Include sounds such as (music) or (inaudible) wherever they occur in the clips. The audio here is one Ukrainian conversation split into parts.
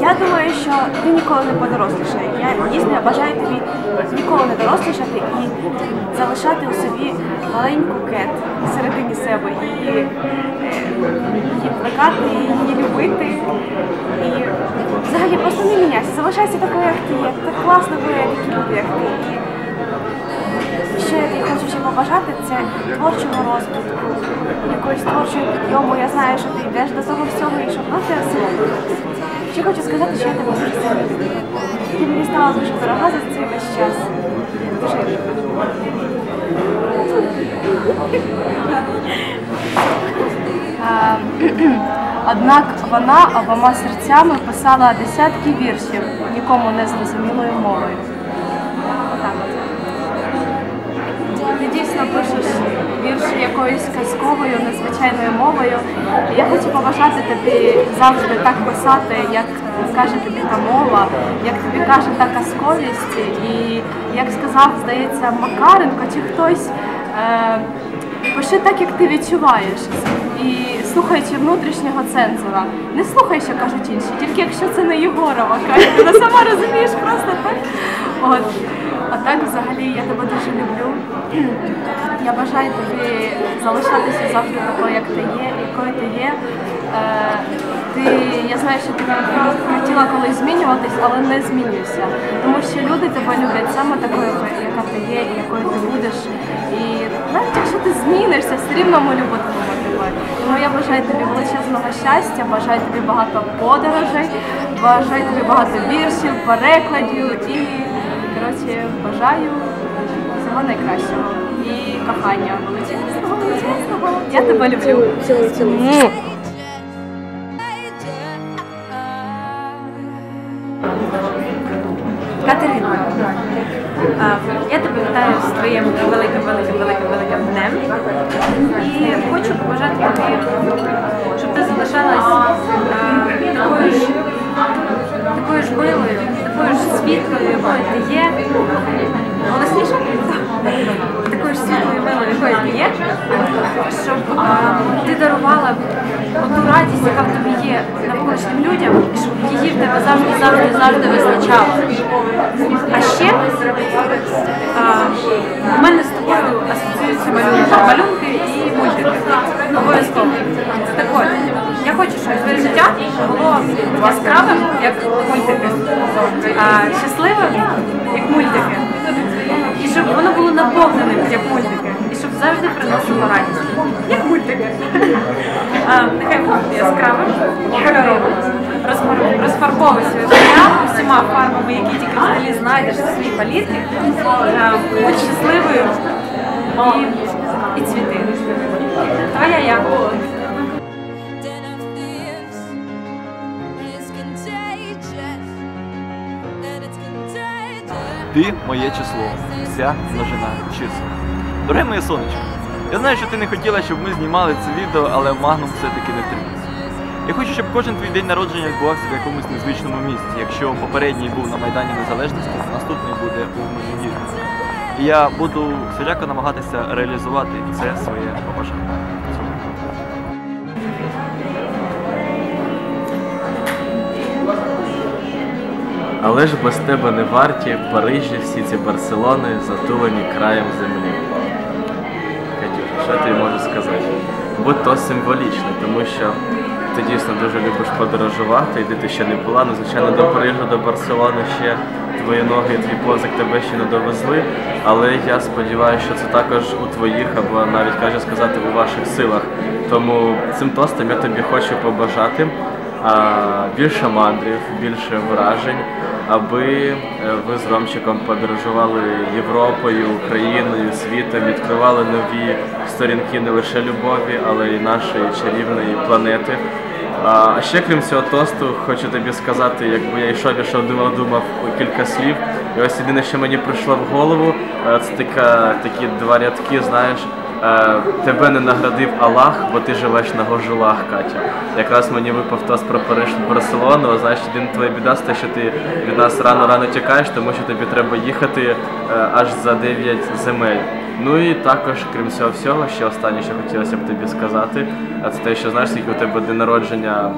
Я думаю, що ти ніколи не подорослішаєш. Я дійсно бажаю тобі ніколи не дорослішати і залишати у собі маленьку кет всередині себе і е, її плекати, її любити. І взагалі просто не міняйся, залишайся такою, як ти є. Так класно, коли є такі люди, як ти. Ще я хочу ще побажати це творчого розвитку, якоїсь творчої підйому. Я знаю, що ти йдеш до того всього і що тебе все. Ще хочу сказати, що я тебе дуже сильно. Ти мені стала дуже дорога за цей весь час. Дуже. Однак вона обома серцями писала десятки віршів нікому не зрозумілою мовою. Так. Ти дійсно пишеш вірші якоюсь казковою, незвичайною мовою. Я хочу побажати тобі завжди так писати, як каже тобі та мова, як тобі каже та казковість. І як сказав, здається, Макаренко чи хтось. Е, Пиши так, як ти відчуваєш, і слухаючи внутрішнього цензора. Не слухай, що кажуть інші, тільки якщо це не Єгорова. Вона сама розумієш просто так. От. А так взагалі я тебе дуже люблю. (clears throat) Я бажаю тобі залишатися завжди такою, як ти є, якою ти є. Е, ти, я знаю, що ти хотіла колись змінюватись, але не змінюйся. Тому що люди тебе люблять саме такою, яка ти є, і якою ти будеш. І навіть якщо ти змінишся, все рівно ми любитимемо тебе. Тому я бажаю тобі величезного щастя, бажаю тобі багато подорожей, бажаю тобі багато віршів, перекладів і коротше бажаю всього найкращого і кохання величезного, величезного. Я тебе люблю. Катерина, я тебе вітаю з твоїм великим, великим, великим, великим днем. І хочу побажати тобі, щоб ти залишалась такою ж такою ж милою, такою ж світлою, якою ти є. Голосніше? Такою ж світлою, милою, якою ти є, щоб ти дарувала ту радість, яка в тобі є навколишнім людям, і щоб її в тебе завжди, завжди, завжди вистачало. А ще завжди приносило радість. Як мультики. Нехай буде яскравим, кольоровим. Розфарбовуй своє життя всіма фарбами, які тільки взагалі знайдеш в своїй палітрі. А, Будь щасливою і, і цвіти. Твоя я. Ти моє число, вся множина числа. Дороге моє сонечко, я знаю, що ти не хотіла, щоб ми знімали це відео, але Магнум все-таки не тримався. Я хочу, щоб кожен твій день народження відбувався в якомусь незвичному місці. Якщо попередній був на Майдані Незалежності, то наступний буде у Мені. І я буду всіляко намагатися реалізувати це своє побажання. Але ж без тебе не варті Парижі, всі ці Барселони, затулені краєм землі. Що ти можу сказати? Будь то символічно, тому що ти дійсно дуже любиш подорожувати, і де ти ще не була. Ну, звичайно, до Парижу, до Барселони ще твої ноги твій позик тебе ще не довезли. Але я сподіваюся, що це також у твоїх, або навіть каже сказати, у ваших силах. Тому цим тостом я тобі хочу побажати а, більше мандрів, більше вражень, аби е, ви з Ромчиком подорожували Європою, Україною, світом, відкривали нові сторінки не лише любові, але й нашої чарівної планети. А ще крім цього тосту, хочу тобі сказати, якби я йшов, йшов, думав, думав кілька слів. І ось єдине, що мені прийшло в голову, е, це така, такі два рядки, знаєш. Е, тебе не наградив Аллах, бо ти живеш на гожулах, Катя. Якраз мені випав тост про Париж і Барселону, значить, один твоя біда з те, що ти від нас рано-рано тікаєш, тому що тобі треба їхати е, аж за 9 земель. Ну і також, крім цього всього, ще останнє, що хотілося б тобі сказати, а це те, що знаєш, скільки у тебе день народження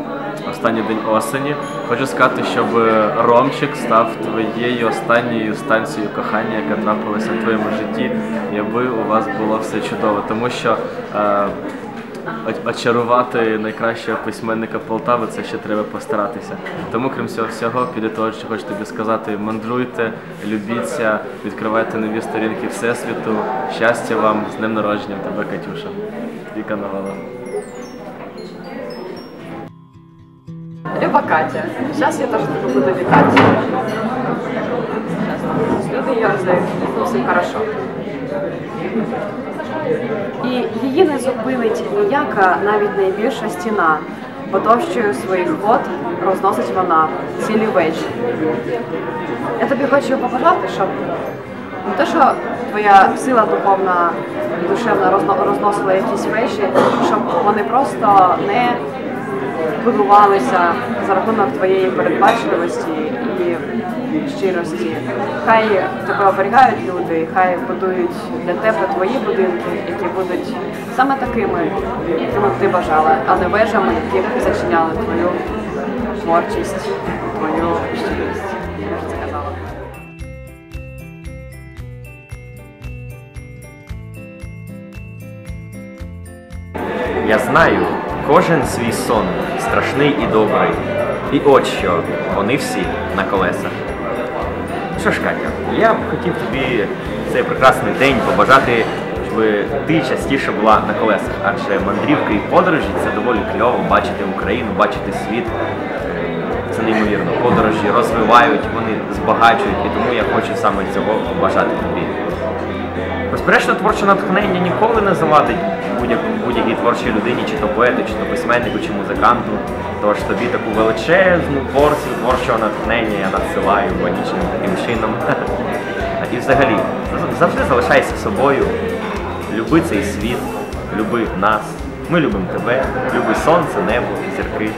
останній день осені. Хочу сказати, щоб е, Ромчик став твоєю останньою станцією кохання, яка трапилася в твоєму житті, і аби у вас було все чудово. Тому що е, Очарувати найкращого письменника Полтави це ще треба постаратися. Тому, крім цього всього, піде того, що хочу тобі сказати: мандруйте, любіться, відкривайте нові сторінки Всесвіту. Щастя вам з днем народження, тебе, Катюша. Віка Новела. Люба Катя, сейчас я тоже буду витать. Люди ее раздают, все хорошо. І її не зупинить ніяка, навіть найбільша стіна, бо товщою своїх вод розносить вона цілі вечі. Я тобі хочу побажати, щоб не те, що твоя сила духовна і душевна розносила якісь речі, щоб вони просто не будувалися за рахунок твоєї передбачливості і щирості. Хай тебе оберігають люди, хай будують для тебе твої будинки, які будуть саме такими, якими б ти бажала, а не вежами, які б зачиняли твою творчість, твою щирість. Я знаю, кожен свій сон страшний і добрий. І от що, вони всі на колесах. Що ж, Катя, я б хотів тобі цей прекрасний день побажати, щоб ти частіше була на колесах, адже мандрівки і подорожі це доволі кльово бачити Україну, бачити світ. Це неймовірно. Подорожі розвивають, вони збагачують, і тому я хочу саме цього побажати тобі. Безперечно, творче натхнення ніколи не завадить будь-якій творчій людині, чи то поету, чи то письменнику, чи музиканту. Тож тобі таку величезну порцію творчого натхнення я надсилаю магічним таким чином. (laughs) І взагалі, завжди залишайся собою, люби цей світ, люби нас. Ми любимо тебе, люби сонце, небо, зірки.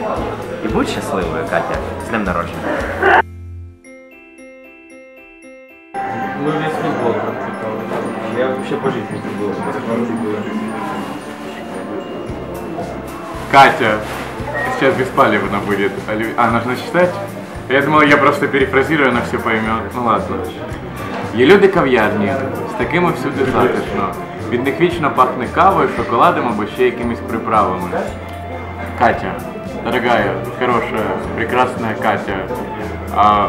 І будь щасливою, Катя, з днем народження. Мы весь футбол практиковали. Я вообще по жизни футбол. Катя. Сейчас беспалевно будет. Олив- А, нужно читать? Я думал, я просто перефразирую, она все поймет. Ну ладно. Є люди кав'ярні, з такими всюди затишно. Від них вічно пахне кавою, шоколадом або ще якимись приправами. Катя, дорогая, хорошая, прекрасная Катя, а,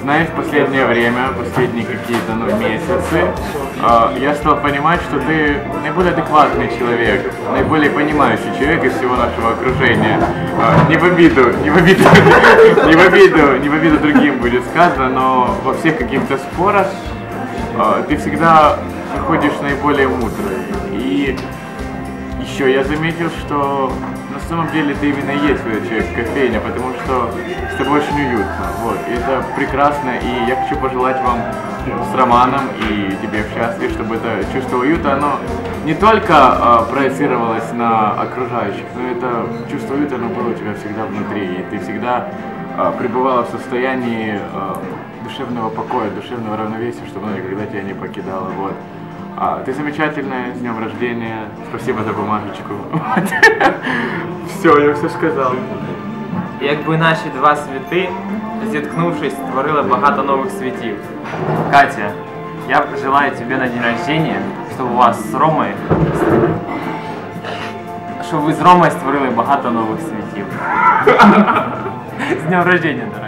знаешь, последнее время, последние какие-то ну, месяцы, а, я стал понимать, что ты наиболее адекватный человек, наиболее понимающий человек из всего нашего окружения. А, не в обиду, не в обиду, (laughs) не в обиду, не в обиду другим будет сказано, но во всех каких-то спорах а, ты всегда выходишь наиболее мудрый. И еще я заметил, что на самом деле ты именно и есть этот человек кофейня, потому что с тобой очень уютно. Вот. И это прекрасно. И я хочу пожелать вам с Романом и тебе в счастье, чтобы это чувство уюта, оно не только а, проецировалось на окружающих, но это чувство уюта, оно было у тебя всегда внутри. И ты всегда а, пребывала в состоянии а, душевного покоя, душевного равновесия, чтобы оно никогда тебя не покидало. Вот. А, ты замечательная, с днем рождения. Спасибо за бумажечку. (laughs) Все, я все сказал. Якби наші два світи, зіткнувшись, створили багато нових світів. Катя, я желаю тебе на день рождения, чтобы у вас з Ромою, щоб ви з Ромою створили багато нових світів. (laughs) З днем рождения, дорога.